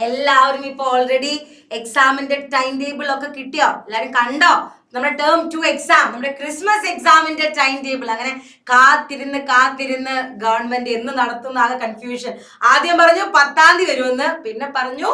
എല്ലാവരും ഇപ്പൊ ഓൾറെഡി എക്സാമിന്റെ ടൈം ടേബിൾ ഒക്കെ കിട്ടിയോ? എല്ലാരും കണ്ടോ? നമ്മുടെ ടേം ടു എക്സാം നമ്മുടെ ക്രിസ്മസ് എക്സാമിന്റെ ടൈം ടേബിൾ അങ്ങനെ കാത്തിരുന്ന് കാത്തിരുന്ന് ഗവൺമെന്റ് എന്ന് നടത്തുന്ന ആകെ കൺഫ്യൂഷൻ ആദ്യം പറഞ്ഞു പത്താം തീയതി വരുമെന്ന് പിന്നെ പറഞ്ഞു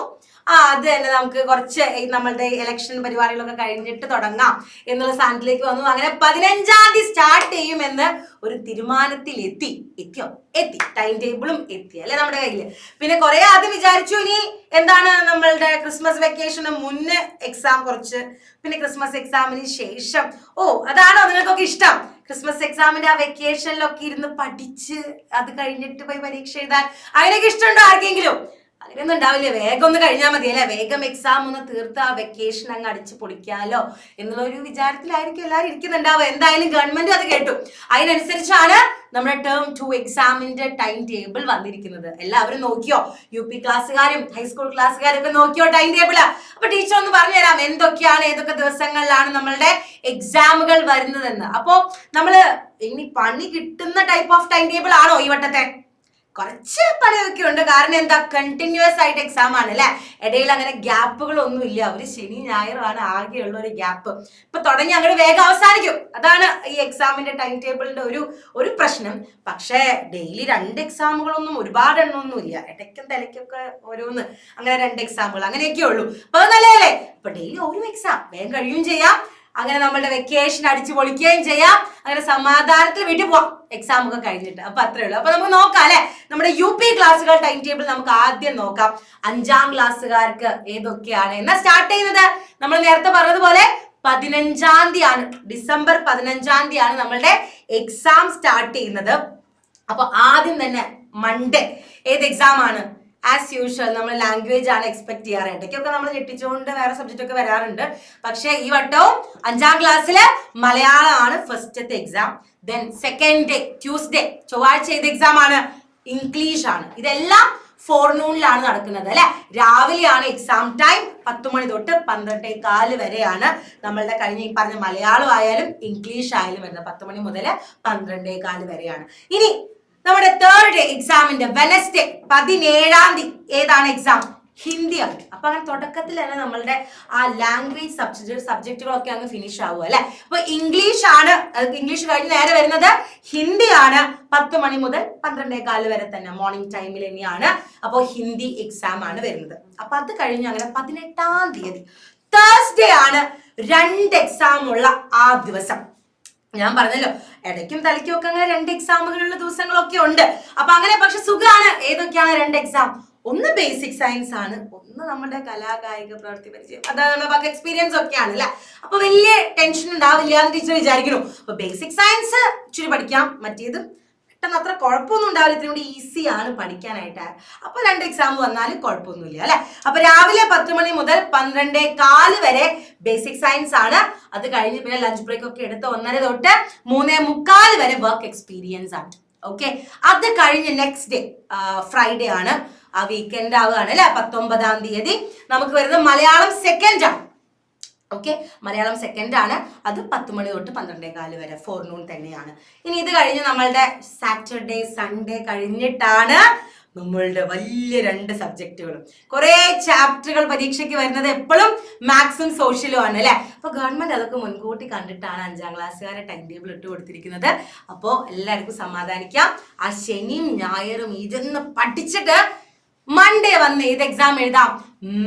ആ അത് തന്നെ നമുക്ക് കുറച്ച് നമ്മളുടെ ഇലക്ഷൻ പരിപാടികളൊക്കെ കഴിഞ്ഞിട്ട് തുടങ്ങാം എന്നുള്ള സ്ഥാനത്തിലേക്ക് വന്നു. അങ്ങനെ പതിനഞ്ചാം തീയതി സ്റ്റാർട്ട് ചെയ്യുമെന്ന് ഒരു തീരുമാനത്തിൽ എത്തി എത്തിയോ? എത്തി. ടൈം ടേബിളും എത്തി അല്ലെ നമ്മുടെ കയ്യിൽ? പിന്നെ കുറെ ആദ്യം വിചാരിച്ചു ഇനി എന്താണ് നമ്മളുടെ ക്രിസ്മസ് വെക്കേഷന് മുന്നേ എക്സാം കുറച്ച്. പിന്നെ ക്രിസ്മസ് എക്സാമിന് ശേഷം. ഓ അതാണോ നിങ്ങൾക്കൊക്കെ ഇഷ്ടം? ക്രിസ്മസ് എക്സാമിന്റെ ആ വെക്കേഷനിലൊക്കെ ഇരുന്ന് പഠിച്ച് അത് കഴിഞ്ഞിട്ട് പോയി പരീക്ഷ എഴുതാൻ. അതിനൊക്കെ ഇഷ്ടമുണ്ടോ ആർക്കെങ്കിലും? അങ്ങനെയൊന്നും ഉണ്ടാവില്ല. വേഗം ഒന്ന് കഴിഞ്ഞാൽ മതി അല്ലെ? വേഗം എക്സാം ഒന്ന് തീർത്ത് ആ വെക്കേഷൻ അങ്ങ് അടിച്ച് പൊളിക്കാലോ എന്നുള്ള ഒരു വിചാരത്തിലായിരിക്കും എല്ലാവരും ഇരിക്കുന്നുണ്ടാവുക. എന്തായാലും ഗവൺമെന്റ് അത് കേട്ടു. അതിനനുസരിച്ചാണ് നമ്മുടെ ടേം ടു എക്സാമിന്റെ ടൈം ടേബിൾ വന്നിരിക്കുന്നത്. എല്ലാവരും നോക്കിയോ? യു പി ക്ലാസ്സുകാരും ഹൈസ്കൂൾ ക്ലാസ്സുകാരും ഒക്കെ നോക്കിയോ ടൈം ടേബിൾ അപ്പൊ ടീച്ചർ ഒന്ന് പറഞ്ഞു തരാം എന്തൊക്കെയാണ് ഏതൊക്കെ ദിവസങ്ങളിലാണ് നമ്മളുടെ എക്സാമുകൾ വരുന്നതെന്ന്. അപ്പോ നമ്മൾ ഇനി പണി കിട്ടുന്ന ടൈപ്പ് ഓഫ് ടൈം ടേബിൾ ആണോ ഈ വട്ടത്തെ? കുറച്ച് പണിയൊക്കെ ഉണ്ട്. കാരണം എന്താ? കണ്ടിന്യൂസ് ആയിട്ട് എക്സാം ആണ് അല്ലെ? ഇടയിൽ അങ്ങനെ ഗ്യാപ്പുകളൊന്നും ഇല്ല. ഒരു ശനി ഞായറാണ് ആകെയുള്ള ഒരു ഗ്യാപ്പ്. ഇപ്പൊ തുടങ്ങി അങ്ങനെ വേഗം അവസാനിക്കും. അതാണ് ഈ എക്സാമിന്റെ ടൈം ടേബിളിന്റെ ഒരു ഒരു പ്രശ്നം. പക്ഷേ ഡെയിലി രണ്ട് എക്സാമുകളൊന്നും ഒരുപാട് എണ്ണമൊന്നും ഇല്ല. ഇടയ്ക്കും തലയ്ക്കൊക്കെ ഓരോന്ന് അങ്ങനെ രണ്ട് എക്സാമുകൾ അങ്ങനെയൊക്കെ ഉള്ളൂ അപ്പൊ അത് നല്ലതല്ലേ? അപ്പൊ ഡെയിലി ഓരോ എക്സാം വേഗം കഴിയും ചെയ്യാം. അങ്ങനെ നമ്മളുടെ വെക്കേഷൻ അടിച്ചു പൊളിക്കുകയും ചെയ്യാം. അങ്ങനെ സമാധാനത്തിൽ വീട്ടിൽ പോവാം. എക്സാം ഒക്കെ കഴിഞ്ഞിട്ട്. അപ്പൊ അത്രേ ഉള്ളൂ. അപ്പൊ നമുക്ക് നോക്കാം അല്ലെ? നമ്മുടെ യു പി ക്ലാസ്സുകൾ ടൈം ടേബിൾ നമുക്ക് ആദ്യം നോക്കാം. അഞ്ചാം ക്ലാസ്സുകാർക്ക് ഏതൊക്കെയാണ്? എന്നാ സ്റ്റാർട്ട് ചെയ്യുന്നത്? നമ്മൾ നേരത്തെ പറഞ്ഞതുപോലെ പതിനഞ്ചാം തീയതിയാണ്. ഡിസംബർ പതിനഞ്ചാം തീയതിയാണ് നമ്മളുടെ എക്സാം സ്റ്റാർട്ട് ചെയ്യുന്നത്. അപ്പൊ ആദ്യം തന്നെ മൺഡേ ഏത് എക്സാം ആണ്? ആസ് യൂഷ്വൽ നമ്മൾ ലാംഗ്വേജ് ആണ് എക്സ്പെക്ട് ചെയ്യാറ്. ഇടയ്ക്കൊക്കെ നമ്മൾ ഞെട്ടിച്ചുകൊണ്ട് വേറെ സബ്ജക്റ്റ് ഒക്കെ വരാറുണ്ട്. പക്ഷേ ഈ വട്ടവും അഞ്ചാം ക്ലാസ്സിൽ മലയാളമാണ് ഫസ്റ്റത്തെ exam then second day Tuesday ചൊവ്വാഴ്ച ഏത് എക്സാം ആണ്? ഇംഗ്ലീഷ് ആണ്. ഇതെല്ലാം ഫോർനൂണിലാണ് നടക്കുന്നത് അല്ലെ? രാവിലെയാണ് എക്സാം ടൈം പത്ത് മണി തൊട്ട് പന്ത്രണ്ടേ കാൽ വരെയാണ് നമ്മളുടെ കഴിഞ്ഞ ഈ പറഞ്ഞ മലയാളം ആയാലും ഇംഗ്ലീഷ് ആയാലും വരുന്നത്. പത്ത് മണി മുതൽ പന്ത്രണ്ടേ കാൽ വരെയാണ്. ഇനി നമ്മുടെ തേർഡ് ഡേ എക്സാമിന്റെ വെനസ്ഡേ പതിനേഴാം തീയതി. ഏതാണ് എക്സാം ഹിന്ദിയാണ് അപ്പൊ അങ്ങനെ തുടക്കത്തിൽ തന്നെ നമ്മളുടെ ആ ലാംഗ്വേജ് സബ്ജക്ട് സബ്ജക്റ്റുകളൊക്കെ അങ്ങ് ഫിനിഷ് ആവുക അല്ലെ? അപ്പൊ ഇംഗ്ലീഷ് ആണ് ഇംഗ്ലീഷ് കഴിഞ്ഞ് നേരെ വരുന്നത് ഹിന്ദിയാണ് പത്ത് മണി മുതൽ പന്ത്രണ്ടേ കാൽ വരെ തന്നെ മോർണിംഗ് ടൈമിൽ തന്നെയാണ് അപ്പോൾ ഹിന്ദി എക്സാം ആണ് വരുന്നത്. അപ്പൊ അത് കഴിഞ്ഞ് അങ്ങനെ പതിനെട്ടാം തീയതി തേഴ്സ്ഡേ ആണ് രണ്ട് എക്സാം ഉള്ള ആ ദിവസം. ഞാൻ പറഞ്ഞല്ലോ ഇടയ്ക്കും തലയ്ക്കും ഒക്കെ അങ്ങനെ രണ്ട് എക്സാമുകളുള്ള ദിവസങ്ങളൊക്കെ ഉണ്ട്. അപ്പൊ അങ്ങനെ പക്ഷെ സുഖമാണ് ഏതൊക്കെയാണ് രണ്ട് എക്സാം ഒന്ന് ബേസിക് സയൻസ് ആണ്. ഒന്ന് നമ്മുടെ കലാകായിക പ്രവൃത്തി പരിചയം. നമ്മുടെ നമുക്ക് എക്സ്പീരിയൻസ് ഒക്കെയാണ് അല്ലെ? അപ്പൊ വലിയ ടെൻഷൻ ഉണ്ടാവില്ല എന്ന് ടീച്ചർ വിചാരിക്കുന്നു. അപ്പൊ ബേസിക് സയൻസ് ഇച്ചിരി പഠിക്കാം. മറ്റേത് പെട്ടെന്ന് അത്ര കുഴപ്പമൊന്നും ഉണ്ടാവില്ല. ഇത്രയും കൂടി ഈസി ആണ് പഠിക്കാനായിട്ട്. അപ്പൊ രണ്ട് എക്സാം വന്നാൽ കുഴപ്പമൊന്നുമില്ല അല്ലേ? അപ്പൊ രാവിലെ പത്ത് മണി മുതൽ പന്ത്രണ്ടേ കാൽ വരെ ബേസിക് സയൻസ് ആണ്. അത് കഴിഞ്ഞ് പിന്നെ ലഞ്ച് ബ്രേക്ക് ഒക്കെ എടുത്ത് ഒന്നര തൊട്ട് മൂന്നേ മുക്കാൽ വരെ വർക്ക് എക്സ്പീരിയൻസ് ആണ്. ഓക്കെ അത് കഴിഞ്ഞ് നെക്സ്റ്റ് ഡേ ഫ്രൈഡേ ആണ്. ആ വീക്കെൻഡ് ആവുകയാണ് അല്ലെ? പത്തൊമ്പതാം തീയതി നമുക്ക് വരുന്നത് മലയാളം സെക്കൻഡ് ആണ്. ഓക്കെ മലയാളം സെക്കൻഡ് ആണ്. അത് പത്ത് മണി തൊട്ട് പന്ത്രണ്ടേ കാൽ വരെ. ഫോർനൂൺ തന്നെയാണ്. ഇനി ഇത് കഴിഞ്ഞ് നമ്മളുടെ സാറ്റർഡേ സൺഡേ കഴിഞ്ഞിട്ടാണ് നമ്മളുടെ വലിയ രണ്ട് സബ്ജക്റ്റുകളും കുറേ ചാപ്റ്ററുകൾ പരീക്ഷയ്ക്ക് വരുന്നത് എപ്പോഴും മാത്സും സോഷ്യലും ആണ് അല്ലേ? അപ്പോൾ ഗവൺമെന്റ് അതൊക്കെ മുൻകൂട്ടി കണ്ടിട്ടാണ് അഞ്ചാം ക്ലാസ്സുകാരെ ടൈം ടേബിൾ ഇട്ട് കൊടുത്തിരിക്കുന്നത്. അപ്പോൾ എല്ലാവർക്കും സമാധാനിക്കാം. ആ ശനിയും ഞായറും ഇരുന്ന് പഠിച്ചിട്ട് മൺഡേ വന്ന് ഇത് എക്സാം എഴുതാം.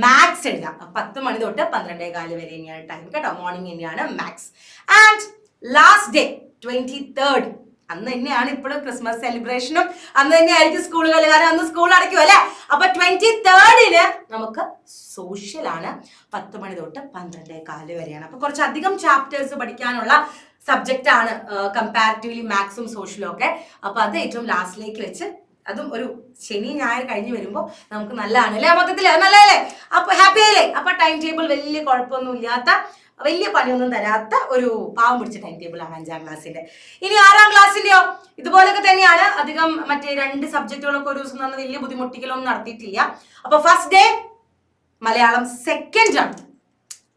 മാത്സ് എഴുതാം. പത്ത് മണി തൊട്ട് പന്ത്രണ്ടേ കാൽ വരെ തന്നെയാണ് ടൈം കേട്ടോ. മോർണിംഗ് തന്നെയാണ് maths and last day twenty third അന്ന് തന്നെയാണ് ഇപ്പോഴും ക്രിസ്മസ് സെലിബ്രേഷനും അന്ന് തന്നെയായിരിക്കും സ്കൂളുകൾ കാരണം അന്ന് സ്കൂൾ അടയ്ക്കും അല്ലേ? അപ്പൊ ട്വന്റി തേർഡിന് നമുക്ക് സോഷ്യൽ ആണ്. പത്ത് മണി തൊട്ട് പന്ത്രണ്ടേ കാൽ വരെയാണ്. അപ്പൊ കുറച്ചധികം ചാപ്റ്റേഴ്സ് പഠിക്കാനുള്ള സബ്ജക്റ്റ് ആണ് കമ്പാരിറ്റീവ്ലി മാത്സും സോഷ്യലും ഒക്കെ. അപ്പൊ അത് ഏറ്റവും ലാസ്റ്റിലേക്ക് വെച്ച് അതും ഒരു ശനി ഞായർ കഴിഞ്ഞ് വരുമ്പോൾ നമുക്ക് നല്ലതാണ് അല്ലേ മൊത്തത്തിൽ നല്ലതല്ലേ? അപ്പൊ ഹാപ്പി അല്ലേ അപ്പൊ ടൈം ടേബിൾ വലിയ കുഴപ്പമൊന്നും ഇല്ലാത്ത വലിയ പണിയൊന്നും തരാത്ത ഒരു പാവം പിടിച്ച ടൈം ടേബിൾ ആണ് അഞ്ചാം ക്ലാസ്സിന്റെ. ഇനി ആറാം ക്ലാസ്സിന്റെയോ? ഇതുപോലൊക്കെ തന്നെയാണ്. അധികം മറ്റേ രണ്ട് സബ്ജക്റ്റുകളൊക്കെ ഒരു ദിവസം തന്നെ വലിയ ബുദ്ധിമുട്ടിക്കലൊന്നും നടത്തിയിട്ടില്ല. അപ്പൊ ഫസ്റ്റ് ഡേ മലയാളം സെക്കൻഡ് ആണ്.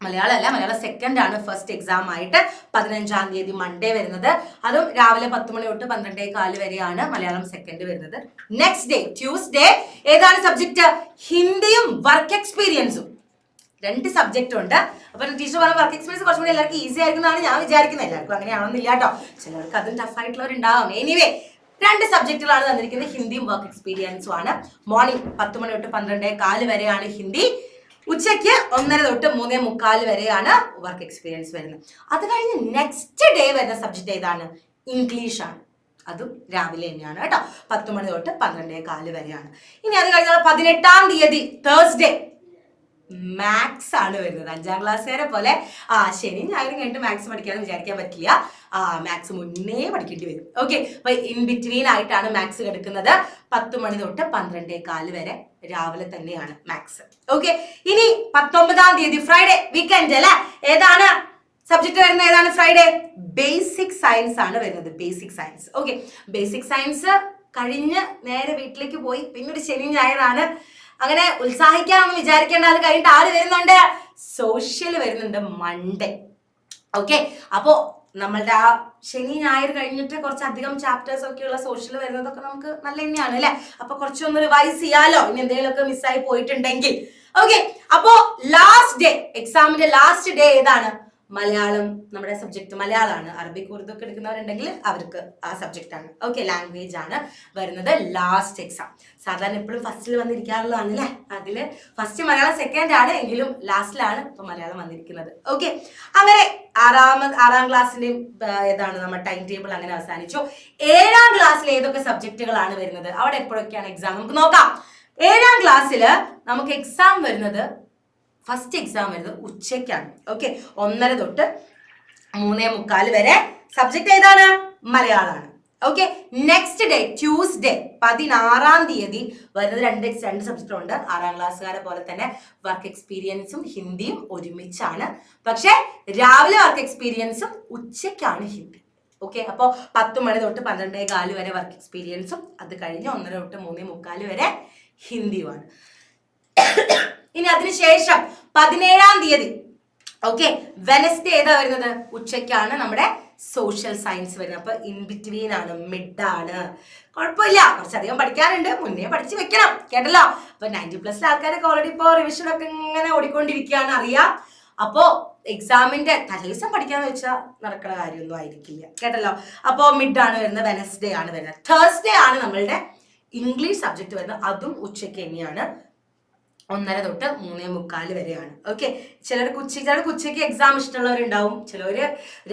മലയാളം അല്ല മലയാളം സെക്കൻഡ് ആണ് ഫസ്റ്റ് എക്സാം ആയിട്ട് പതിനഞ്ചാം തീയതി മൺഡേ വരുന്നത്. അതും രാവിലെ പത്ത് മണി തൊട്ട് പന്ത്രണ്ടേ കാൽ വരെയാണ് മലയാളം സെക്കൻഡ് വരുന്നത്. നെക്സ്റ്റ് ഡേ ട്യൂസ്ഡേ ഏതാണ് സബ്ജക്ട് ഹിന്ദിയും വർക്ക് എക്സ്പീരിയൻസും രണ്ട് സബ്ജക്റ്റ് ഉണ്ട്. അപ്പൊ ടീച്ചർ പറഞ്ഞ വർക്ക് എക്സ്പീരിയൻസ് കുറച്ചും കൂടി എല്ലാവർക്കും ഈസി ആയിരിക്കുന്നതാണ് ഞാൻ വിചാരിക്കുന്നത്. എല്ലാവർക്കും അങ്ങനെയാണെന്നില്ല കേട്ടോ. ചിലർക്ക് അതും ടഫ് ആയിട്ടുള്ളവരുണ്ടാവും. എനിവേ രണ്ട് സബ്ജക്റ്റുകളാണ് തന്നിരിക്കുന്നത്. ഹിന്ദിയും വർക്ക് എക്സ്പീരിയൻസും ആണ്. മോർണിംഗ് പത്ത് മണി തൊട്ട് പന്ത്രണ്ടേ കാൽ വരെയാണ് ഹിന്ദി. ഉച്ചയ്ക്ക് ഒന്നര തൊട്ട് മൂന്നേ മുക്കാൽ വരെയാണ് വർക്ക് എക്സ്പീരിയൻസ് വരുന്നത്. അത് കഴിഞ്ഞ് നെക്സ്റ്റ് ഡേ വരുന്ന സബ്ജക്റ്റ് ഏതാണ്? ഇംഗ്ലീഷാണ് അതും രാവിലെ തന്നെയാണ് കേട്ടോ. പത്ത് മണി തൊട്ട് പന്ത്രണ്ടേ കാൽ വരെയാണ്. ഇനി അത് കഴിഞ്ഞാൽ പതിനെട്ടാം തീയതി തേഴ്സ്ഡേ മാത്സ് ആണ് വരുന്നത്. അഞ്ചാം ക്ലാസ്സുകാരെ പോലെ. ആ ശനി ഞായറും കഴിഞ്ഞിട്ട് മാത്സ് പഠിക്കാൻ വിചാരിക്കാൻ പറ്റില്ല. ആ മാത്സ് മുന്നേ പഠിക്കേണ്ടി വരും. ഓക്കെ അപ്പൊ ഇൻ ബിറ്റ്വീൻ ആയിട്ടാണ് മാത്സ് കിടക്കുന്നത്. പത്ത് മണി തൊട്ട് പന്ത്രണ്ടേ കാൽ വരെ രാവിലെ തന്നെയാണ് മാത്സ് ഓക്കെ ഇനി പത്തൊമ്പതാം തീയതി ഫ്രൈഡേ വീക്കെൻഡ് അല്ലെ? ഏതാണ് സബ്ജക്ട് വരുന്നത്? ഏതാണ് ഫ്രൈഡേ ബേസിക് സയൻസ് ആണ് വരുന്നത്. Basic science okay basic science കഴിഞ്ഞ് നേരെ വീട്ടിലേക്ക് പോയി. പിന്നെ ഒരു ശനി ഞായറാണ്. അങ്ങനെ ഉത്സാഹിക്കാമെന്ന് വിചാരിക്കേണ്ട അത് കഴിഞ്ഞിട്ട് ആര് വരുന്നുണ്ട്? സോഷ്യൽ വരുന്നുണ്ട് മൺഡേ ഓക്കെ അപ്പോ നമ്മളുടെ ആ ശനി ഞായർ കഴിഞ്ഞിട്ട് കുറച്ചധികം ചാപ്റ്റേഴ്സ് ഒക്കെ ഉള്ള സോഷ്യൽ വരുന്നതൊക്കെ നമുക്ക് നല്ല തന്നെയാണ് അല്ലെ? അപ്പൊ കുറച്ചൊന്ന് റിവൈസ് ചെയ്യാലോ. ഇനി എന്തെങ്കിലുമൊക്കെ മിസ്സായി പോയിട്ടുണ്ടെങ്കിൽ. ഓക്കെ അപ്പോ ലാസ്റ്റ് ഡേ എക്സാമിന്റെ ലാസ്റ്റ് ഡേ ഏതാണ്? മലയാളം നമ്മുടെ സബ്ജക്റ്റ് മലയാളമാണ് അറബിക് ഉറുദു ഒക്കെ എടുക്കുന്നവരുണ്ടെങ്കിൽ അവർക്ക് ആ സബ്ജക്റ്റ് ആണ്. ഓക്കെ ലാംഗ്വേജ് ആണ് വരുന്നത് ലാസ്റ്റ് എക്സാം സാധാരണ എപ്പോഴും ഫസ്റ്റിൽ വന്നിരിക്കാറുള്ളതാണ് അല്ലേ? അതിൽ ഫസ്റ്റ് മലയാളം സെക്കൻഡ് ആണ് എങ്കിലും ലാസ്റ്റിലാണ് ഇപ്പൊ മലയാളം വന്നിരിക്കുന്നത്. ഓക്കെ അങ്ങനെ ആറാമത് ആറാം ക്ലാസ്സിന്റെയും ഏതാണ് നമ്മുടെ ടൈം ടേബിൾ അങ്ങനെ അവസാനിച്ചു. ഏഴാം ക്ലാസ്സിൽ ഏതൊക്കെ സബ്ജക്റ്റുകളാണ് വരുന്നത്? അവിടെ എപ്പോഴൊക്കെയാണ് എക്സാം നമുക്ക് നോക്കാം. ഏഴാം ക്ലാസ്സിൽ നമുക്ക് എക്സാം വരുന്നത് ഫസ്റ്റ് എക്സാം വരുന്നത് ഉച്ചയ്ക്കാണ്. ഓക്കെ ഒന്നര തൊട്ട് മൂന്നേ മുക്കാൽ വരെ സബ്ജക്ട് ഏതാണ്? മലയാളമാണ്. ഓക്കെ നെക്സ്റ്റ് ഡേ ട്യൂസ്ഡേ പതിനാറാം തീയതി വരുന്നത് രണ്ട് രണ്ട് സബ്ജക്റ്റ് ഉണ്ട്. ആറാം ക്ലാസ്സുകാരെ പോലെ തന്നെ വർക്ക് എക്സ്പീരിയൻസും ഹിന്ദിയും ഒരുമിച്ചാണ്. പക്ഷേ രാവിലെ വർക്ക് എക്സ്പീരിയൻസും ഉച്ചയ്ക്കാണ് ഹിന്ദി. ഓക്കെ അപ്പോൾ പത്ത് മണി തൊട്ട് പന്ത്രണ്ടേ കാൽ വരെ വർക്ക് എക്സ്പീരിയൻസും അത് കഴിഞ്ഞ് ഒന്നര തൊട്ട് മൂന്നേ മുക്കാൽ വരെ ഹിന്ദിയുമാണ്. ഇനി അതിനുശേഷം പതിനേഴാം തീയതി. ഓക്കെ വെനസ്ഡേ ഏതാ വരുന്നത്? ഉച്ചയ്ക്കാണ് നമ്മുടെ സോഷ്യൽ സയൻസ് വരുന്നത്. അപ്പൊ ഇൻ ബിറ്റ്വീൻ ആണ് മിഡ് ആണ്. കുഴപ്പമില്ല കുറച്ചധികം പഠിക്കാനുണ്ട്. മുന്നേ പഠിച്ചു വെക്കണം കേട്ടല്ലോ? അപ്പൊ നയന്റി പ്ലസ് ആൾക്കാരൊക്കെ ഓൾറെഡി ഇപ്പോ റിവിഷൻ ഒക്കെ ഇങ്ങനെ ഓടിക്കൊണ്ടിരിക്കുകയാണ് അറിയാം. അപ്പോ എക്സാമിന്റെ തലേസം പഠിക്കാന്ന് വെച്ചാൽ നടക്കുന്ന കാര്യമൊന്നും ആയിരിക്കില്ല കേട്ടല്ലോ? അപ്പോ മിഡ് ആണ് വരുന്നത് വെനസ്ഡേ ആണ് വരുന്നത്. തേഴ്സ്ഡേ ആണ് നമ്മളുടെ ഇംഗ്ലീഷ് സബ്ജക്ട് വരുന്നത്. അതും ഉച്ചയ്ക്ക് തന്നെയാണ് ഒന്നര തൊട്ട് മൂന്നേ മുക്കാൽ വരെയാണ്. ഓക്കെ ചിലർ ഉച്ച ചിലർക്ക് ഉച്ചയ്ക്ക് എക്സാം ഇഷ്ടമുള്ളവരുണ്ടാവും. ചിലർ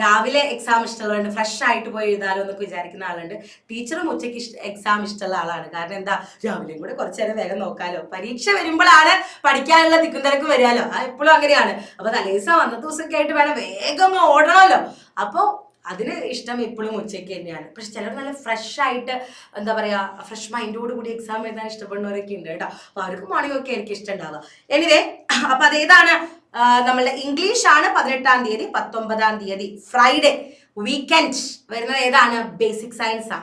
രാവിലെ എക്സാം ഇഷ്ടമുള്ളവരുണ്ട്. ഫ്രഷ് ആയിട്ട് പോയി എഴുതാലോ എന്നൊക്കെ വിചാരിക്കുന്ന ആളുണ്ട്. ടീച്ചറും ഉച്ചയ്ക്ക് എക്സാം ഇഷ്ടമുള്ള ആളാണ്. കാരണം എന്താ? രാവിലെയും കൂടെ കുറച്ച് നേരം വേഗം നോക്കാലോ. പരീക്ഷ വരുമ്പോഴാണ് പഠിക്കാനുള്ള തിക്കും തിരക്ക് വരാലോ എപ്പോഴും അങ്ങനെയാണ്. അപ്പൊ തലേദിവസം അന്നത്തെ ദിവസമൊക്കെ ആയിട്ട് വേണം. വേഗം ഓടണമല്ലോ. അപ്പോൾ അതിന് ഇഷ്ടം ഇപ്പോഴും ഉച്ചയ്ക്ക് തന്നെയാണ്. പക്ഷെ ചിലർ നല്ല ഫ്രഷ് ആയിട്ട് എന്താ പറയാ ഫ്രഷ് മൈൻഡോട് കൂടി എക്സാം എഴുതാൻ ഇഷ്ടപ്പെടുന്നവരൊക്കെ ഉണ്ട് കേട്ടോ. അപ്പൊ അവർക്ക് മോർണിംഗ് ഒക്കെ ആയിരിക്കും ഇഷ്ടം ഉണ്ടാവുക. എനിവേ അപ്പൊ അതേതാണ് നമ്മളുടെ ഇംഗ്ലീഷ് ആണ് പതിനെട്ടാം തീയതി പത്തൊമ്പതാം തീയതി ഫ്രൈഡേ വീക്കെൻഡ് വരുന്നത് ഏതാണ്? ബേസിക് സയൻസ് ആ.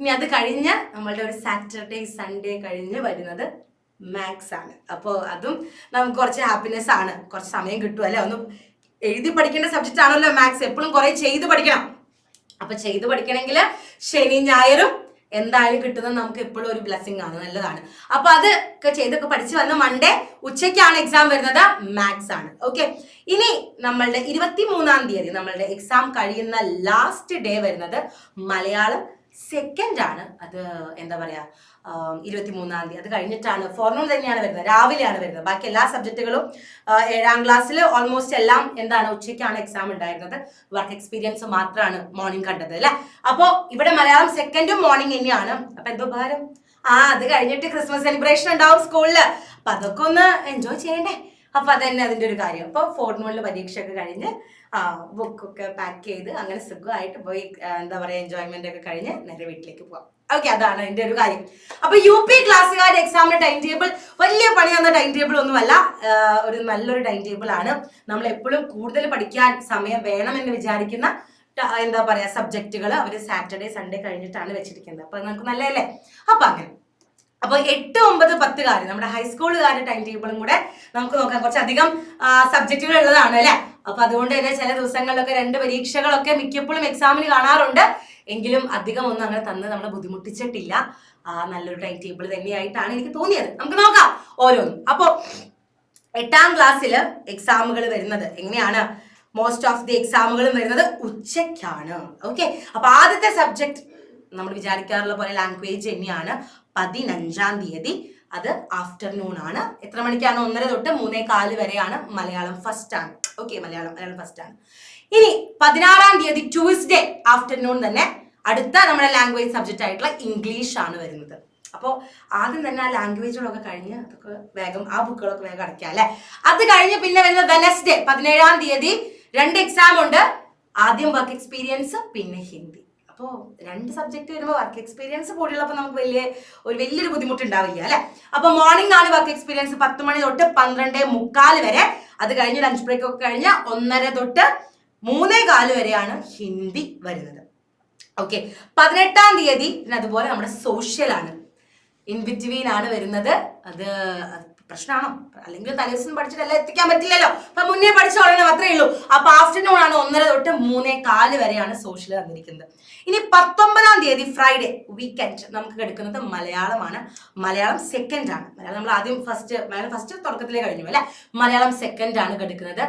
ഇനി അത് കഴിഞ്ഞ് നമ്മളുടെ ഒരു സാറ്റർഡേ സൺഡേ കഴിഞ്ഞ് വരുന്നത് മാത്സ് ആണ്. അപ്പോൾ അതും നമുക്ക് കുറച്ച് ഹാപ്പിനെസ് ആണ്. കുറച്ച് സമയം കിട്ടുമല്ലേ ഒന്ന് എഴുതി പഠിക്കേണ്ട സബ്ജക്റ്റ് ആണല്ലോ മാത്സ് എപ്പോഴും കുറെ ചെയ്ത് പഠിക്കണം. അപ്പൊ ചെയ്ത് പഠിക്കണമെങ്കിൽ ശനി ഞായറും എന്തായാലും കിട്ടുന്നത് നമുക്ക് എപ്പോഴും ഒരു ബ്ലെസ്സിങ് ആണ്. നല്ലതാണ്. അപ്പൊ അത് ചെയ്തൊക്കെ പഠിച്ചു വന്ന മൺഡേ ഉച്ചയ്ക്കാണ് എക്സാം വരുന്നത്. മാത്സ് ആണ്. ഓക്കെ ഇനി നമ്മളുടെ ഇരുപത്തി മൂന്നാം തീയതി നമ്മളുടെ എക്സാം കഴിയുന്ന ലാസ്റ്റ് ഡേ വരുന്നത് മലയാളം സെക്കൻഡ് ആണ്. അത് എന്താ പറയാ? ഇരുപത്തി മൂന്നാം തീയതി. അത് കഴിഞ്ഞിട്ടാണ് ഫോർണൂൺ തന്നെയാണ് വരുന്നത്. രാവിലെയാണ് വരുന്നത്. ബാക്കി എല്ലാ സബ്ജക്റ്റുകളും ഏഴാം ക്ലാസ്സിൽ ഓൾമോസ്റ്റ് എല്ലാം എന്താണ് ഉച്ചയ്ക്കാണ് എക്സാം ഉണ്ടായിരുന്നത്. വർക്ക് എക്സ്പീരിയൻസ് മാത്രമാണ് മോർണിംഗ് കണ്ടത് അല്ലേ? അപ്പോൾ ഇവിടെ മലയാളം സെക്കൻഡും മോർണിംഗ് തന്നെയാണ്. അപ്പൊ എന്തോ ഉപകാരം? ആ അത് കഴിഞ്ഞിട്ട് ക്രിസ്മസ് സെലിബ്രേഷൻ ഉണ്ടാവും സ്കൂളിൽ അപ്പൊ അതൊക്കെ ഒന്ന് എൻജോയ് ചെയ്യണ്ടേ? അപ്പൊ അതന്നെ അതിന്റെ ഒരു കാര്യം. അപ്പോൾ ഫോർണൂണിൽ പരീക്ഷയൊക്കെ കഴിഞ്ഞ് ബുക്കൊക്കെ പാക്ക് ചെയ്ത് അങ്ങനെ സുഖമായിട്ട് പോയി എന്താ പറയാ എൻജോയ്മെന്റ് ഒക്കെ കഴിഞ്ഞ് നേരെ വീട്ടിലേക്ക് പോവാം. ഓക്കെ അതാണ് എന്റെ ഒരു കാര്യം. അപ്പൊ യു പി ക്ലാസ്സുകാരുടെ എക്സാമിന്റെ ടൈം ടേബിൾ വലിയ പണി തന്ന ടൈം ടേബിൾ ഒന്നുമല്ല ഒരു നല്ലൊരു ടൈം ടേബിൾ ആണ്. നമ്മൾ എപ്പോഴും കൂടുതൽ പഠിക്കാൻ സമയം വേണമെന്ന് വിചാരിക്കുന്ന എന്താ പറയാ സബ്ജക്റ്റുകൾ അവർ സാറ്റർഡേ സൺഡേ കഴിഞ്ഞിട്ടാണ് വെച്ചിരിക്കുന്നത്. അപ്പൊ നമുക്ക് നല്ലതല്ലേ? അപ്പൊ അങ്ങനെ. അപ്പോൾ എട്ട് ഒമ്പത് പത്തുകാർ നമ്മുടെ ഹൈസ്കൂളുകാരുടെ ടൈം ടേബിളും കൂടെ നമുക്ക് നോക്കാം. കുറച്ചധികം സബ്ജക്റ്റുകൾ ഉള്ളതാണ് അല്ലേ? അപ്പൊ അതുകൊണ്ട് തന്നെ ചില ദിവസങ്ങളിലൊക്കെ രണ്ട് പരീക്ഷകളൊക്കെ മിക്കപ്പോഴും എക്സാമിന് കാണാറുണ്ട്. എങ്കിലും അധികം ഒന്നും അങ്ങനെ തന്ന് നമ്മളെ ബുദ്ധിമുട്ടിച്ചിട്ടില്ല. നല്ലൊരു ടൈം ടേബിൾ തന്നെയായിട്ടാണ് എനിക്ക് തോന്നിയത്. നമുക്ക് നോക്കാം ഓരോന്നും. അപ്പോൾ എട്ടാം ക്ലാസ്സിൽ എക്സാമുകൾ വരുന്നത് എങ്ങനെയാണ്? മോസ്റ്റ് ഓഫ് ദി എക്സാമുകളും വരുന്നത് ഉച്ചയ്ക്കാണ്. ഓക്കെ അപ്പൊ ആദ്യത്തെ സബ്ജക്ട് നമ്മൾ വിചാരിക്കാറുള്ള പോലെ ലാംഗ്വേജ് തന്നെയാണ്. പതിനഞ്ചാം തീയതി അത് ആഫ്റ്റർനൂൺ ആണ്. എത്ര മണിക്കാണ്? ഒന്നര തൊട്ട് മൂന്നേ കാൽ വരെയാണ് മലയാളം ഫസ്റ്റ് ആണ്. ഓക്കെ മലയാളം മലയാളം ഫസ്റ്റ് ആണ്. ഇനി പതിനാറാം തീയതി ട്യൂസ്ഡേ ആഫ്റ്റർനൂൺ തന്നെ അടുത്ത നമ്മുടെ ലാംഗ്വേജ് സബ്ജക്റ്റ് ആയിട്ടുള്ള ഇംഗ്ലീഷ് ആണ് വരുന്നത്. അപ്പോൾ ആദ്യം തന്നെ ആ ലാംഗ്വേജുകളൊക്കെ കഴിഞ്ഞ് അതൊക്കെ വേഗം ആ ബുക്കുകളൊക്കെ വേഗം അടയ്ക്കാം അല്ലേ? അത് കഴിഞ്ഞ് പിന്നെ വരുന്ന വെനസ്ഡേ പതിനേഴാം തീയതി രണ്ട് എക്സാം ഉണ്ട്. ആദ്യം വർക്ക് എക്സ്പീരിയൻസ് പിന്നെ ഹിന്ദി. അപ്പോൾ രണ്ട് സബ്ജക്ട് വരുമ്പോൾ വർക്ക് എക്സ്പീരിയൻസ് കൂടിയുള്ളപ്പോൾ നമുക്ക് വലിയ ഒരു വലിയൊരു ബുദ്ധിമുട്ടുണ്ടാവില്ല അല്ലേ? അപ്പോൾ മോർണിംഗ് ആണ് വർക്ക് എക്സ്പീരിയൻസ് പത്ത് മണി തൊട്ട് പന്ത്രണ്ട് മുക്കാൽ വരെ. അത് കഴിഞ്ഞ് ലഞ്ച് ബ്രേക്ക് ഒക്കെ കഴിഞ്ഞ് ഒന്നര തൊട്ട് മൂന്നേ കാൽ വരെയാണ് ഹിന്ദി വരുന്നത്. ഓക്കെ പതിനെട്ടാം തീയതി പിന്നെ അതുപോലെ നമ്മുടെ സോഷ്യൽ ആണ്. ഇൻ ബിറ്റ്വീൻ ആണ് വരുന്നത്. അത് പ്രശ്നമാണോ അല്ലെങ്കിൽ തലേദിവസം പഠിച്ചിട്ടെല്ലാം എത്തിക്കാൻ പറ്റില്ലല്ലോ. അപ്പൊ മുന്നേ പഠിച്ചോളണം അത്രേ ഉള്ളൂ. അപ്പൊ ആഫ്റ്റർനൂൺ ആണ് ഒന്നര തൊട്ട് മൂന്നേ കാൽ വരെയാണ് സോഷ്യൽ തന്നിരിക്കുന്നത് ഇനി പത്തൊമ്പതാം തീയതി ഫ്രൈഡേ വീക്കെൻഡ് നമുക്ക് എടുക്കുന്നത് മലയാളമാണ്. മലയാളം സെക്കൻഡ് ആണ്. മലയാളം നമ്മൾ ആദ്യം ഫസ്റ്റ് മലയാളം ഫസ്റ്റ് തുടക്കത്തിലേ കഴിഞ്ഞു അല്ലെ? മലയാളം സെക്കൻഡ് ആണ് എടുക്കുന്നത്.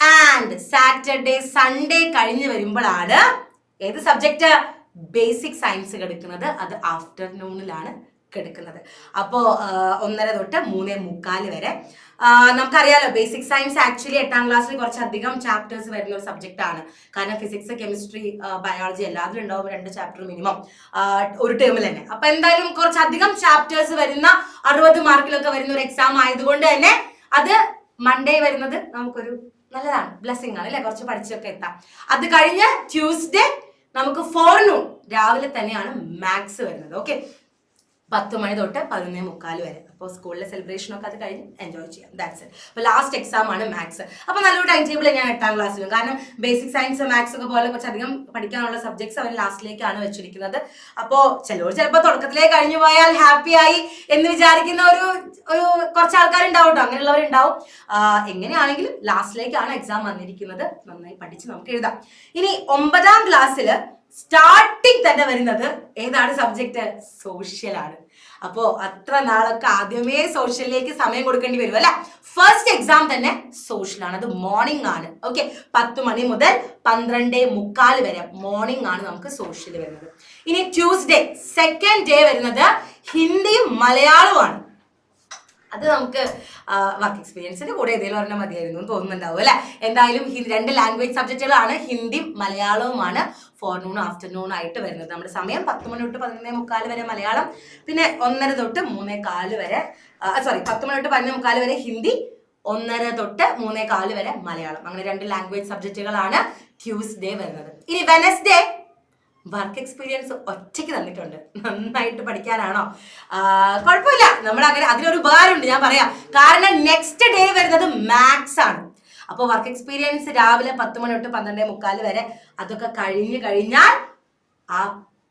ആൻഡ് സാറ്റർഡേ സൺഡേ കഴിഞ്ഞ് വരുമ്പോഴാണ് ഏത് സബ്ജക്റ്റ് ബേസിക് സയൻസ് എടുക്കുന്നത്. അത് ആഫ്റ്റർനൂണിലാണ് കിടക്കുന്നത് അപ്പോൾ ഒന്നര തൊട്ട് മൂന്നേ മുക്കാൽ വരെ. നമുക്കറിയാലോ ബേസിക് സയൻസ് ആക്ച്വലി എട്ടാം ക്ലാസ്സിൽ കുറച്ചധികം ചാപ്റ്റേഴ്സ് വരുന്ന ഒരു സബ്ജക്റ്റ് ആണ്. കാരണം ഫിസിക്സ് കെമിസ്ട്രി ബയോളജി എല്ലാത്തിലും ഉണ്ടാവും. രണ്ട് ചാപ്റ്റർ മിനിമം ഒരു ടേമിൽ തന്നെ. അപ്പൊ എന്തായാലും കുറച്ചധികം ചാപ്റ്റേഴ്സ് വരുന്ന അറുപത് മാർക്കിലൊക്കെ വരുന്ന ഒരു എക്സാം ആയതുകൊണ്ട് തന്നെ അത് മൺഡേ വരുന്നത് നമുക്കൊരു നല്ലതാണ്. ബ്ലെസ്സിങ് ആണ് അല്ലെ? കുറച്ച് പഠിച്ചൊക്കെ എത്താം. അത് കഴിഞ്ഞ് ട്യൂസ്ഡേ നമുക്ക് ഫോർ നൂൺ രാവിലെ തന്നെയാണ് മാത്സ് വരുന്നത്. ഓക്കെ പത്ത് മണി തൊട്ട് പതിനൊന്നേ മുക്കാൽ വരെ. അപ്പോൾ സ്കൂളിലെ സെലിബ്രേഷൻ ഒക്കെ അത് കഴിഞ്ഞ് എൻജോയ് ചെയ്യാം. ദാറ്റ്സ് ഇറ്റ് അപ്പോൾ ലാസ്റ്റ് എക്സാം ആണ് മാത്സ് അപ്പോൾ നല്ലൊരു ടൈം ടേബിൾ ഞാൻ എട്ടാം ക്ലാസ്സിലും കാരണം ബേസിക് സയൻസ് മാത്സ് ഒക്കെ പോലെ കുറച്ചധികം പഠിക്കാനുള്ള സബ്ജക്ട്സ് അവർ ലാസ്റ്റിലേക്കാണ് വെച്ചിരിക്കുന്നത്. അപ്പോൾ ചിലവർ ചിലപ്പോൾ തുടക്കത്തിലേ കഴിഞ്ഞു പോയാൽ ഹാപ്പി ആയി എന്ന് വിചാരിക്കുന്ന ഒരു ഒരു കുറച്ച് ആൾക്കാരുണ്ടാവും കേട്ടോ അങ്ങനെയുള്ളവരുണ്ടാവും എങ്ങനെയാണെങ്കിലും ലാസ്റ്റിലേക്കാണ് എക്സാം വന്നിരിക്കുന്നത്. നന്നായി പഠിച്ച് നമുക്ക് എഴുതാം. ഇനി ഒമ്പതാം ക്ലാസ്സിൽ സ്റ്റാർട്ടിങ് തന്നെ വരുന്നത് ഏതാണ് സബ്ജക്റ്റ് സോഷ്യലാണ് അപ്പോ അത്ര നാളൊക്കെ ആദ്യമേ സോഷ്യലിലേക്ക് സമയം കൊടുക്കേണ്ടി വരും അല്ല? ഫസ്റ്റ് എക്സാം തന്നെ സോഷ്യലാണ് അത് മോർണിംഗ് ആണ്. ഓക്കെ പത്ത് മണി മുതൽ പന്ത്രണ്ട് മുക്കാൽ വരെ മോർണിംഗ് ആണ് നമുക്ക് സോഷ്യൽ വരുന്നത്. ഇനി ട്യൂസ്ഡേ സെക്കൻഡ് ഡേ വരുന്നത് ഹിന്ദിയും മലയാളവുമാണ് അത് നമുക്ക് വർക്ക് എക്സ്പീരിയൻസിന്റെ കൂടെ ഏതെങ്കിലും ഒരെണ്ണം മതിയായിരുന്നു എന്ന് തോന്നുന്നുണ്ടാവും അല്ലെ? എന്തായാലും രണ്ട് ലാംഗ്വേജ് സബ്ജക്റ്റുകളാണ് ഹിന്ദിയും മലയാളവുമാണ്. ഫോർനൂൺ ആഫ്റ്റർനൂൺ ആയിട്ട് വരുന്നത്. നമ്മുടെ സമയം പത്ത് മണി തൊട്ട് പതിനൊന്നേ മുക്കാൽ വരെ മലയാളം പിന്നെ ഒന്നര തൊട്ട് മൂന്നേ കാൽ വരെ സോറി പത്ത് മണി തൊട്ട് പതിനൊന്നേ മുക്കാൽ വരെ ഹിന്ദി ഒന്നര തൊട്ട് മൂന്നേ കാൽ വരെ മലയാളം. അങ്ങനെ രണ്ട് ലാംഗ്വേജ് സബ്ജക്റ്റുകളാണ് ട്യൂസ്ഡേ വരുന്നത്. ഇനി വെനസ്ഡേ വർക്ക് എക്സ്പീരിയൻസ് ഒറ്റയ്ക്ക് തന്നിട്ടുണ്ട്. നന്നായിട്ട് പഠിക്കാനാണോ? കുഴപ്പമില്ല. നമ്മൾ അങ്ങനെ അതിനൊരു ഉപകാരമുണ്ട് ഞാൻ പറയാം. കാരണം നെക്സ്റ്റ് ഡേ വരുന്നത് മാത്സ് ആണ്. അപ്പോൾ വർക്ക് എക്സ്പീരിയൻസ് രാവിലെ പത്ത് മണി തൊട്ട് പന്ത്രണ്ടേ മുക്കാൽ വരെ അതൊക്കെ കഴിഞ്ഞ് കഴിഞ്ഞാൽ ആ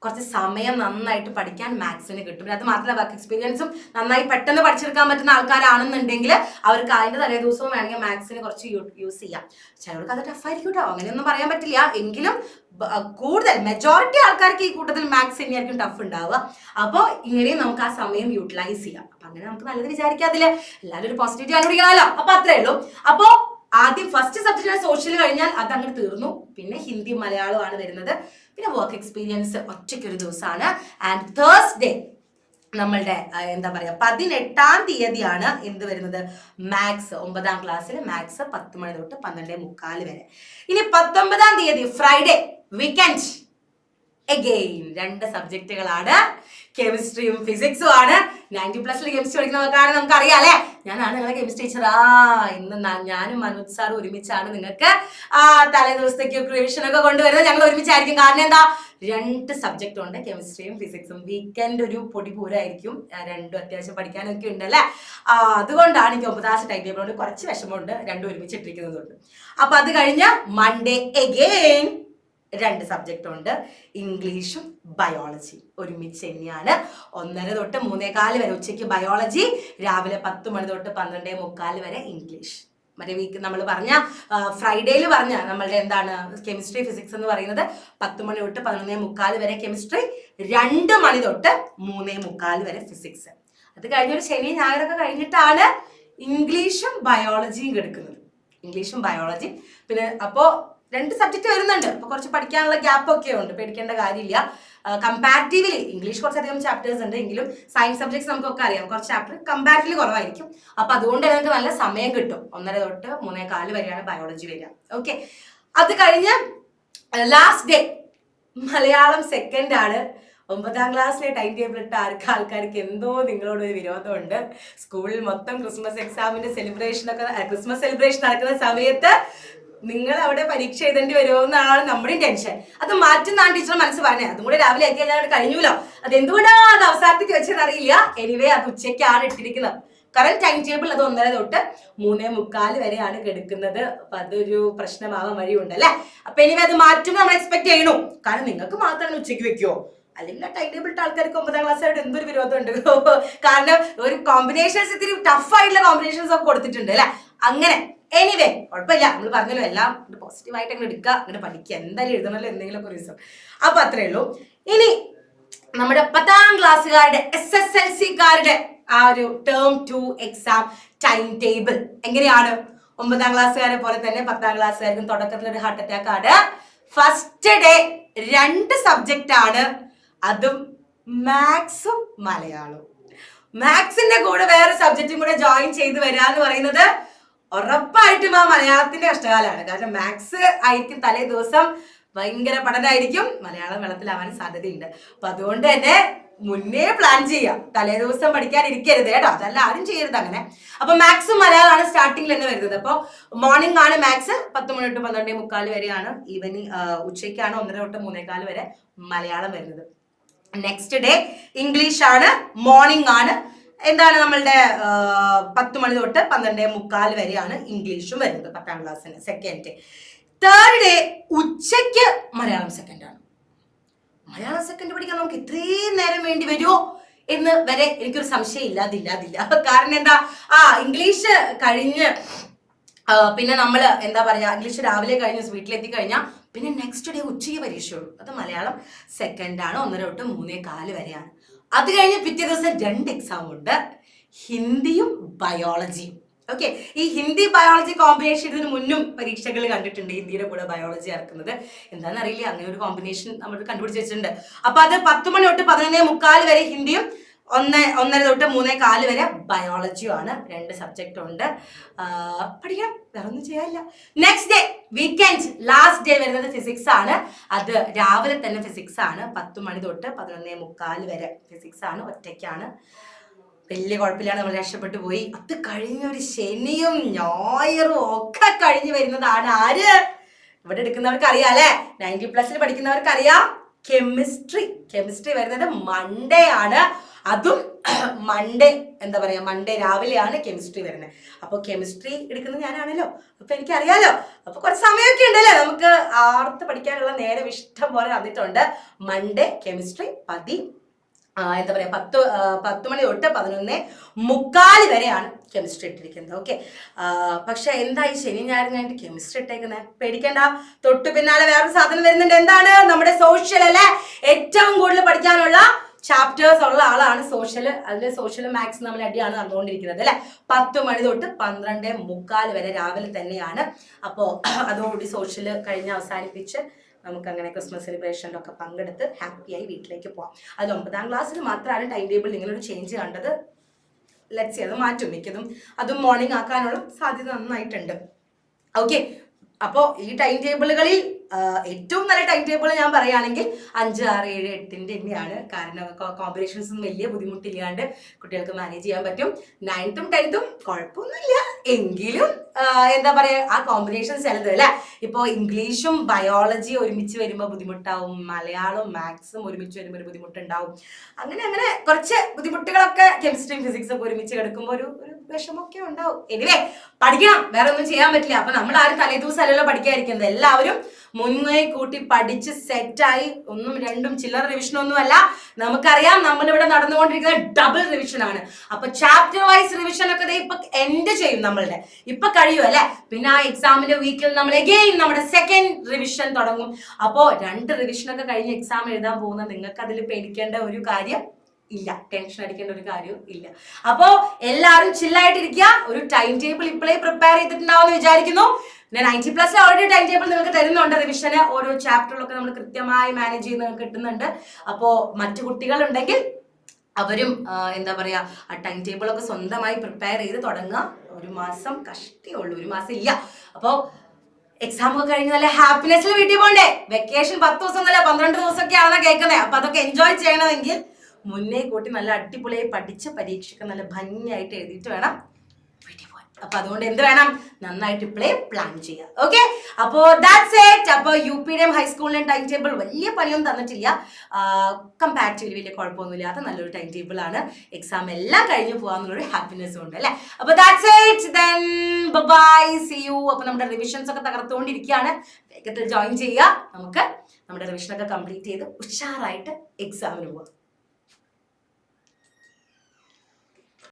കുറച്ച് സമയം നന്നായിട്ട് പഠിക്കാൻ മാത്സിന് കിട്ടും. അത് മാത്രമല്ല വർക്ക് എക്സ്പീരിയൻസും നന്നായി പെട്ടെന്ന് പഠിച്ചെടുക്കാൻ പറ്റുന്ന ആൾക്കാരാണെന്നുണ്ടെങ്കിൽ അവർക്ക് അതിന്റെ തലേ ദിവസവും വേണമെങ്കിൽ മാത്സിന് കുറച്ച് യൂസ് ചെയ്യാം. ചിലർക്ക് അത് ടഫായിരിക്കും കേട്ടോ അങ്ങനെയൊന്നും പറയാൻ പറ്റില്ല. എങ്കിലും കൂടുതൽ മെജോറിറ്റി ആൾക്കാർക്ക് ഈ കൂട്ടത്തിൽ മാത്സ് തന്നെയായിരിക്കും ടഫ് ഉണ്ടാവുക. അപ്പോൾ ഇങ്ങനെയും നമുക്ക് ആ സമയം യൂട്ടിലൈസ് ചെയ്യാം. അപ്പം അങ്ങനെ നമുക്ക് നല്ലത് വിചാരിക്കാതില്ലേ? എല്ലാവരും ഒരു പോസിറ്റിവിറ്റി കണ്ടുപിടിക്കണമല്ലോ. അപ്പോൾ അത്രേ ഉള്ളൂ. അപ്പോ ആദ്യം ഫസ്റ്റ് സബ്ജക്റ്റ് സോഷ്യൽ കഴിഞ്ഞാൽ അത് അങ്ങനെ തീർന്നു. പിന്നെ ഹിന്ദി മലയാളമാണ് വരുന്നത്. പിന്നെ വർക്ക് എക്സ്പീരിയൻസ് ഒറ്റയ്ക്കൊരു ദിവസമാണ് ആൻഡ് തേഴ്സ്ഡേ നമ്മളുടെ എന്താ പറയാ പതിനെട്ടാം തീയതിയാണ് എന്ത് വരുന്നത്? മാത്സ് ഒമ്പതാം ക്ലാസ്സിൽ മാത്സ് പത്ത് മണി തൊട്ട് പന്ത്രണ്ടേ മുക്കാൽ വരെ. ഇനി പത്തൊമ്പതാം തീയതി ഫ്രൈഡേ വീക്കെൻഡ് എഗെയിൻ രണ്ട് സബ്ജക്റ്റുകളാണ് കെമിസ്ട്രിയും ഫിസിക്സും ആണ്. നയന്റി പ്ലസ്സിൽ കെമിസ്ട്രി പഠിക്കുന്ന ആൾക്കാരെ നമുക്ക് അറിയാം അല്ലേ? ഞാനാണ് നിങ്ങളെ കെമിസ്ട്രി ടീച്ചർ ആ ഇന്ന് ഞാനും മനോജ് സാറും ഒരുമിച്ചാണ് നിങ്ങൾക്ക് ആ തലേ ദിവസത്തേക്ക് റിവിഷൻ ഒക്കെ കൊണ്ടുവരുന്നത്. ഞങ്ങൾ ഒരുമിച്ചായിരിക്കും. കാരണം എന്താ? രണ്ട് സബ്ജക്റ്റ് ഉണ്ട് കെമിസ്ട്രിയും ഫിസിക്സും വീക്കെൻഡ് ഒരു പൊടി പൂരായിരിക്കും. രണ്ടും അത്യാവശ്യം പഠിക്കാനൊക്കെ ഉണ്ട് അല്ലേ? അതുകൊണ്ടാണ് എനിക്ക് ഒമ്പതാം ടൈം ടേബിളോട് കുറച്ച് വിഷമമുണ്ട്. രണ്ടും ഒരുമിച്ചിട്ടിരിക്കുന്നതുകൊണ്ട്. അപ്പൊ അത് കഴിഞ്ഞ് മൺഡേ എഗെയിൻ രണ്ട് സബ്ജക്റ്റ് ഉണ്ട്. ഇംഗ്ലീഷും ബയോളജി ഒരുമിച്ച് തന്നെയാണ്. ഒന്നര തൊട്ട് മൂന്നേകാൽ വരെ ഉച്ചയ്ക്ക് ബയോളജി രാവിലെ പത്ത് മണി തൊട്ട് പന്ത്രണ്ടേ മുക്കാൽ വരെ ഇംഗ്ലീഷ് മറ്റേ വീക്ക് നമ്മൾ പറഞ്ഞ ഫ്രൈഡേയിൽ പറഞ്ഞ നമ്മളുടെ എന്താണ് കെമിസ്ട്രി ഫിസിക്സ് എന്ന് പറയുന്നത് പത്ത് മണി തൊട്ട് പതിനൊന്നേ മുക്കാൽ വരെ കെമിസ്ട്രി രണ്ട് മണി തൊട്ട് മൂന്നേ മുക്കാൽ വരെ ഫിസിക്സ് അത് കഴിഞ്ഞൊരു ശനി ഞായറൊക്കെ കഴിഞ്ഞിട്ടാണ് ഇംഗ്ലീഷും ബയോളജിയും എടുക്കുന്നത് ഇംഗ്ലീഷും ബയോളജിയും പിന്നെ അപ്പോൾ രണ്ട് സബ്ജക്റ്റ് വരുന്നുണ്ട്. അപ്പോൾ കുറച്ച് പഠിക്കാനുള്ള ഗ്യാപ്പ് ഒക്കെ ഉണ്ട്. പേടിക്കേണ്ട കാര്യമില്ല. കമ്പാരിറ്റീവ്ലി ഇംഗ്ലീഷ് കുറച്ചധികം ചാപ്റ്റേഴ്സ് ഉണ്ട്. എങ്കിലും സയൻസ് സബ്ജക്ട്സ് നമുക്കൊക്കെ അറിയാം. കുറച്ച് ചാപ്റ്റർ കമ്പാരിറ്റീവ്ലി കുറവായിരിക്കും. അപ്പൊ അതുകൊണ്ട് നിങ്ങൾക്ക് നല്ല സമയം കിട്ടും. ഒന്നര തൊട്ട് മൂന്നേ കാൽ വരെയാണ് ബയോളജി വരിക. ഓക്കെ അത് കഴിഞ്ഞ് ലാസ്റ്റ് ഡേ മലയാളം സെക്കൻഡ് ആണ്. ഒമ്പതാം ക്ലാസ്സിലെ ടൈം ടേബിൾ ഇട്ട ആർക്ക് ആൾക്കാർക്ക് എന്തോ നിങ്ങളോട് ഒരു വിരോധമുണ്ട്. സ്കൂളിൽ മൊത്തം ക്രിസ്മസ് എക്സാമിന്റെ സെലിബ്രേഷൻ ഒക്കെ ക്രിസ്മസ് സെലിബ്രേഷൻ നടക്കുന്ന സമയത്ത് നിങ്ങൾ അവിടെ പരീക്ഷ എഴുതേണ്ടി വരുമോ എന്നാണ് നമ്മുടെയും ടെൻഷൻ അത് മാറ്റുന്നാണ് ടീച്ചർ മനസ്സ് പറഞ്ഞത് അതും കൂടെ രാവിലെ ആക്കി കഴിഞ്ഞാൽ കഴിഞ്ഞൂലോ? അത് എന്തുകൊണ്ടാണ് അത് അവസാനത്തേക്ക് വെച്ചതെന്ന് അറിയില്ല. എനിവേ അത് ഉച്ചയ്ക്കാണ് ഇട്ടിരിക്കുന്നത്. കറക്റ്റ് ടൈം ടേബിൾ അത് ഒന്നര തൊട്ട് മൂന്നേ മുക്കാൽ വരെയാണ് കെടുക്കുന്നത്. അപ്പൊ അതൊരു പ്രശ്നമാവാൻ വഴിയുണ്ട് അല്ലെ? അപ്പൊ എനിവേ അത് മാറ്റും നമ്മൾ എക്സ്പെക്ട് ചെയ്യണു കാരണം നിങ്ങൾക്ക് മാത്രമാണ് ഉച്ചയ്ക്ക് വെക്കുവോ? അല്ലെങ്കിൽ ആ ടൈം ടേബിൾ ആൾക്കാർക്ക് ഒമ്പതാം ക്ലാസ്സായിട്ട് എന്തൊരു വിരോധം ഉണ്ട്? കാരണം ഒരു കോമ്പിനേഷൻസ് ഇത്തിരി ടഫ് ആയിട്ടുള്ള കോമ്പിനേഷൻസ് ഒക്കെ കൊടുത്തിട്ടുണ്ട് അല്ലെ? അങ്ങനെ എനിവേ കുഴപ്പമില്ല. നമ്മൾ പറഞ്ഞല്ലോ എല്ലാം പോസിറ്റീവ് ആയിട്ട് അങ്ങനെ എടുക്കുക അങ്ങനെ പഠിക്കുക. എന്തായാലും എഴുതണമല്ലോ എന്തെങ്കിലും ഒക്കെ റീസൺ അപ്പൊ അത്രേ ഉള്ളൂ. ഇനി നമ്മുടെ പത്താം ക്ലാസ്സുകാരുടെ എസ് എസ് എൽ സിക്കാരുടെ ആ ഒരു term two exam time table എങ്ങനെയാണ്? ഒമ്പതാം ക്ലാസ്സുകാരെ പോലെ തന്നെ പത്താം ക്ലാസ്സുകാർക്കും തുടക്കത്തിൽ ഒരു ഹാർട്ട് അറ്റാക്ക് ആണ്. ഫസ്റ്റ് ഡേ രണ്ട് സബ്ജക്റ്റ് ആണ്. അതും മാത്സും മലയാളവും. മാത്സിന്റെ കൂടെ വേറെ സബ്ജക്റ്റും കൂടെ ജോയിൻ ചെയ്ത് വരിക എന്ന് പറയുന്നത് ഉറപ്പായിട്ടും ആ മലയാളത്തിന്റെ കഷ്ടകാലമാണ്. കാരണം മാത്സ് ആയിരിക്കും തലേ ദിവസം ഭയങ്കര പഠനമായിരിക്കും മലയാളം വെള്ളത്തിലാവാൻ സാധ്യതയുണ്ട്. അപ്പൊ അതുകൊണ്ട് തന്നെ മുന്നേ പ്ലാൻ ചെയ്യാം. തലേ ദിവസം പഠിക്കാൻ ഇരിക്കരുത് കേട്ടോ. അതല്ല ആരും ചെയ്യരുത് അങ്ങനെ. അപ്പൊ മാത്സ് മലയാളമാണ് സ്റ്റാർട്ടിങ്ങിൽ തന്നെ വരുന്നത്. അപ്പോൾ മോർണിംഗ് ആണ് മാത്സ് പത്ത് മണി തൊട്ട് പന്ത്രണ്ടേ മുക്കാൽ വരെയാണ് ഈവനിങ് ഉച്ചയ്ക്കാണ് ഒന്നര തൊട്ട് മൂന്നേകാൽ വരെ മലയാളം വരുന്നത്. നെക്സ്റ്റ് ഡേ ഇംഗ്ലീഷ് ആണ് മോർണിംഗ് ആണ്. എന്താണ് നമ്മളുടെ പത്ത് മണി തൊട്ട് പന്ത്രണ്ട് മുക്കാൽ വരെയാണ് ഇംഗ്ലീഷും വരുന്നത് പത്താം ക്ലാസ്സിന് സെക്കൻഡ് ഡേ തേർഡ് ഡേ ഉച്ചയ്ക്ക് മലയാളം സെക്കൻഡ് ആണ്. മലയാളം സെക്കൻഡ് പഠിക്കാൻ നമുക്ക് ഇത്രയും നേരം വേണ്ടി വരുമോ എന്ന് വരെ എനിക്കൊരു സംശയം ഇല്ലാതില്ലാതില്ല കാരണം എന്താ? ആ ഇംഗ്ലീഷ് കഴിഞ്ഞ് പിന്നെ നമ്മൾ എന്താ പറയുക ഇംഗ്ലീഷ് രാവിലെ കഴിഞ്ഞ് വീട്ടിലെത്തി കഴിഞ്ഞാൽ പിന്നെ നെക്സ്റ്റ് ഡേ ഉച്ചയ്ക്ക് പരീക്ഷയുള്ളൂ. അത് മലയാളം സെക്കൻഡാണ് ഒന്നര തൊട്ട് മൂന്നേ കാൽ വരെയാണ്. അത് കഴിഞ്ഞ് പിറ്റേ ദിവസം രണ്ട് എക്സാം ഉണ്ട്. ഹിന്ദിയും ബയോളജിയും ഓക്കെ ഈ ഹിന്ദി ബയോളജി കോമ്പിനേഷൻ ഇതിന് മുന്നും പരീക്ഷകൾ കണ്ടിട്ടുണ്ട് ഹിന്ദിയുടെ കൂടെ ബയോളജി ഇറക്കുന്നത് എന്താണെന്ന് അറിയില്ല അങ്ങനെ ഒരു കോമ്പിനേഷൻ നമ്മൾ കണ്ടുപിടിച്ച് വെച്ചിട്ടുണ്ട്. അപ്പൊ അത് പത്ത് മണി തൊട്ട് പതിനൊന്നേ മുക്കാൽ വരെ ഹിന്ദിയും ഒന്ന് ഒന്നര തൊട്ട് മൂന്നേ കാൽ വരെ ബയോളജിയും ആണ്. രണ്ട് സബ്ജക്റ്റ് ഉണ്ട്. പഠിക്കാം. പഠിക്കണം വേറെ ഒന്നും ചെയ്യാനില്ല. Next day weekend last day വരുന്നത് ഫിസിക്സ് ആണ്. അത് രാവിലെ തന്നെ ഫിസിക്സ് ആണ്. പത്ത് മണി തൊട്ട് പതിനൊന്നേ മുക്കാൽ വരെ ഫിസിക്സ് ആണ് ഒറ്റയ്ക്കാണ്. വലിയ കുഴപ്പമില്ലാതെ നമ്മൾ രക്ഷപ്പെട്ടു പോയി. അത് കഴിഞ്ഞ ഒരു ശനിയും ഞായറും ഒക്കെ കഴിഞ്ഞു വരുന്നതാണ് ആര്? ഇവിടെ എടുക്കുന്നവർക്ക് അറിയാം അല്ലെ? നയന്റി പ്ലസ്സിൽ പഠിക്കുന്നവർക്ക് അറിയാം. കെമിസ്ട്രി കെമിസ്ട്രി വരുന്നത് മൺഡേ ആണ്. അതും മൺഡേ എന്താ പറയുക മൺഡേ രാവിലെയാണ് കെമിസ്ട്രി വരുന്നത്. അപ്പൊ കെമിസ്ട്രി എടുക്കുന്നത് ഞാനാണല്ലോ. അപ്പൊ എനിക്കറിയാലോ. അപ്പോൾ കുറച്ച് സമയമൊക്കെ ഉണ്ടല്ലേ? നമുക്ക് ആർത്ത് പഠിക്കാനുള്ള നേരം ഇഷ്ടം പോലെ തന്നിട്ടുണ്ട്. മൺഡേ കെമിസ്ട്രി പതി എന്താ പറയുക പത്ത് പത്ത് മണി തൊട്ട് പതിനൊന്ന് മുക്കാൽ വരെയാണ് കെമിസ്ട്രി ഇട്ടിരിക്കുന്നത്. ഓക്കെ പക്ഷെ എന്തായി ശനി ഞായറും കഴിഞ്ഞിട്ട് കെമിസ്ട്രി ഇട്ടേക്കുന്നത് പേടിക്കണ്ട. തൊട്ട് പിന്നാലെ വേറൊരു സാധനം വരുന്നുണ്ട്. എന്താണ്? നമ്മുടെ സോഷ്യൽ അല്ലെ? ഏറ്റവും കൂടുതൽ പഠിക്കാനുള്ള ചാപ്റ്റേഴ്സ് ഉള്ള ആളാണ് സോഷ്യൽ അതിൽ സോഷ്യൽ മാത്സ് നമ്മൾ അടിയാണ് നടന്നുകൊണ്ടിരിക്കുന്നത് അല്ലെ? പത്ത് മണി തൊട്ട് പന്ത്രണ്ട് മുക്കാൽ വരെ രാവിലെ തന്നെയാണ്. അപ്പോൾ അതോടുകൂടി സോഷ്യൽ കഴിഞ്ഞ് അവസാനിപ്പിച്ച് നമുക്ക് അങ്ങനെ ക്രിസ്മസ് സെലിബ്രേഷനിലൊക്കെ പങ്കെടുത്ത് ഹാപ്പിയായി വീട്ടിലേക്ക് പോവാം. അത് ഒമ്പതാം ക്ലാസ്സിൽ മാത്രമാണ് ടൈം ടേബിൾ നിങ്ങളൊരു ചേഞ്ച് കണ്ടത്. ലെറ്റ്സ് അത് മാറ്റും മിക്കതും. അതും മോർണിംഗ് ആക്കാനുള്ള സാധ്യത നന്നായിട്ടുണ്ട്. ഓക്കെ അപ്പോൾ ഈ ടൈം ടേബിളുകളിൽ ഏറ്റവും നല്ല ടൈം ടേബിൾ ഞാൻ പറയുകയാണെങ്കിൽ അഞ്ച് ആറ് ഏഴ് എട്ടിന്റെ തന്നെയാണ്. കാരണം കോമ്പിനേഷൻസ് വലിയ ബുദ്ധിമുട്ടില്ലാണ്ട് കുട്ടികൾക്ക് മാനേജ് ചെയ്യാൻ പറ്റും. നയൻത്തും ടെൻത്തും കുഴപ്പമൊന്നുമില്ല. എങ്കിലും എന്താ പറയുക ആ കോമ്പിനേഷൻ ചിലത് അല്ലേ? ഇപ്പോൾ ഇംഗ്ലീഷും ബയോളജി ഒരുമിച്ച് വരുമ്പോൾ ബുദ്ധിമുട്ടാവും. മലയാളവും മാത്സും ഒരുമിച്ച് വരുമ്പോൾ ഒരു ബുദ്ധിമുട്ടുണ്ടാവും. അങ്ങനെ അങ്ങനെ കുറച്ച് ബുദ്ധിമുട്ടുകളൊക്കെ കെമിസ്ട്രിയും ഫിസിക്സും ഒക്കെ ഒരുമിച്ച് കിടക്കുമ്പോൾ ഒരു ഒരു വിഷമൊക്കെ ഉണ്ടാവും. എനിവേ പഠിക്കണം. വേറെ ഒന്നും ചെയ്യാൻ പറ്റില്ല. അപ്പൊ നമ്മൾ ആരും തലേദിവസം അല്ലല്ലോ പഠിക്കാതിരിക്കുന്നത്. എല്ലാവരും മുന്നേ കൂട്ടി പഠിച്ച് സെറ്റായി ഒന്നും രണ്ടും ചില്ലറ റിവിഷൻ ഒന്നും അല്ല. നമുക്കറിയാം നമ്മളിവിടെ നടന്നുകൊണ്ടിരിക്കുന്നത് ഡബിൾ റിവിഷൻ ആണ്. അപ്പൊ ചാപ്റ്റർ വൈസ് റിവിഷൻ ഒക്കെ ഇപ്പൊ എൻഡ് ചെയ്യും നമ്മളുടെ. ഇപ്പൊ കഴിയും അല്ലെ? പിന്നെ ആ എക്സാമിന്റെ വീക്കിൽ നമ്മൾ എഗെയിൻ നമ്മുടെ സെക്കൻഡ് റിവിഷൻ തുടങ്ങും. അപ്പോ രണ്ട് റിവിഷൻ ഒക്കെ കഴിഞ്ഞ് എക്സാം എഴുതാൻ പോകുന്ന നിങ്ങൾക്ക് അതിൽ പേടിക്കേണ്ട ഒരു കാര്യം ഇല്ല. ടെൻഷൻ അടിക്കേണ്ട ഒരു കാര്യവും ഇല്ല. അപ്പോ എല്ലാവരും ചില്ലായിട്ടിരിക്കുക ഒരു ടൈം ടേബിൾ ഇപ്പോഴേ പ്രിപ്പയർ ചെയ്തിട്ടുണ്ടാവുമെന്ന് വിചാരിക്കുന്നു. പിന്നെ ninety plus already time table നിങ്ങൾക്ക് തരുന്നുണ്ട്. റിവിഷന് ഓരോ ചാപ്റ്ററിലൊക്കെ നമ്മൾ കൃത്യമായി മാനേജ് ചെയ്ത് നിങ്ങൾക്ക് കിട്ടുന്നുണ്ട്. അപ്പോ മറ്റു കുട്ടികളുണ്ടെങ്കിൽ അവരും എന്താ പറയാ ആ ടൈം ടേബിളൊക്കെ സ്വന്തമായി പ്രിപ്പയർ ചെയ്ത് തുടങ്ങുക. ഒരു മാസം കഷ്ടേ ഉള്ളൂ. ഒരു മാസം ഇല്ല. അപ്പോ എക്സാം ഒക്കെ കഴിഞ്ഞ് നല്ല ഹാപ്പിനെസ്സിൽ വീട്ടിൽ പോകണ്ടേ വെക്കേഷൻ പത്ത് ദിവസം എന്നല്ല പന്ത്രണ്ട് ദിവസമൊക്കെ ആണെന്നാണ് കേൾക്കുന്നത് അപ്പൊ അതൊക്കെ എൻജോയ് ചെയ്യണമെങ്കിൽ മുന്നേ കൂട്ടി നല്ല അടിപൊളിയായി പഠിച്ച പരീക്ഷയ്ക്ക് നല്ല ഭംഗിയായിട്ട് എഴുതിയിട്ട് വേണം. അപ്പൊ അതുകൊണ്ട് എന്ത് വേണം? നന്നായിട്ട് ഇപ്പോഴേ പ്ലാൻ ചെയ്യാം ഓക്കെ അപ്പോ ദാറ്റ്സ് ഇറ്റ് അപ്പൊ യു പിയുടെയും ഹൈസ്കൂളിലെയും ടൈം ടേബിൾ വലിയ പണിയൊന്നും തന്നിട്ടില്ല. കമ്പാരിറ്റീവ്ലി വലിയ കുഴപ്പമൊന്നുമില്ലാത്ത നല്ലൊരു ടൈം ടേബിൾ ആണ്. എക്സാം എല്ലാം കഴിഞ്ഞു പോകാന്നുള്ളൊരു ഹാപ്പിനെസ് ഉണ്ട് അല്ലെ? അപ്പൊ that's it then bye see you അപ്പൊ നമ്മുടെ റിവിഷൻസ് ഒക്കെ തകർത്തുകൊണ്ടിരിക്കുകയാണ്. വേഗത്തിൽ ജോയിൻ ചെയ്യുക. നമുക്ക് നമ്മുടെ റിവിഷൻ ഒക്കെ കംപ്ലീറ്റ് ചെയ്ത് ഉഷാറായിട്ട് എക്സാമിന് പോകാം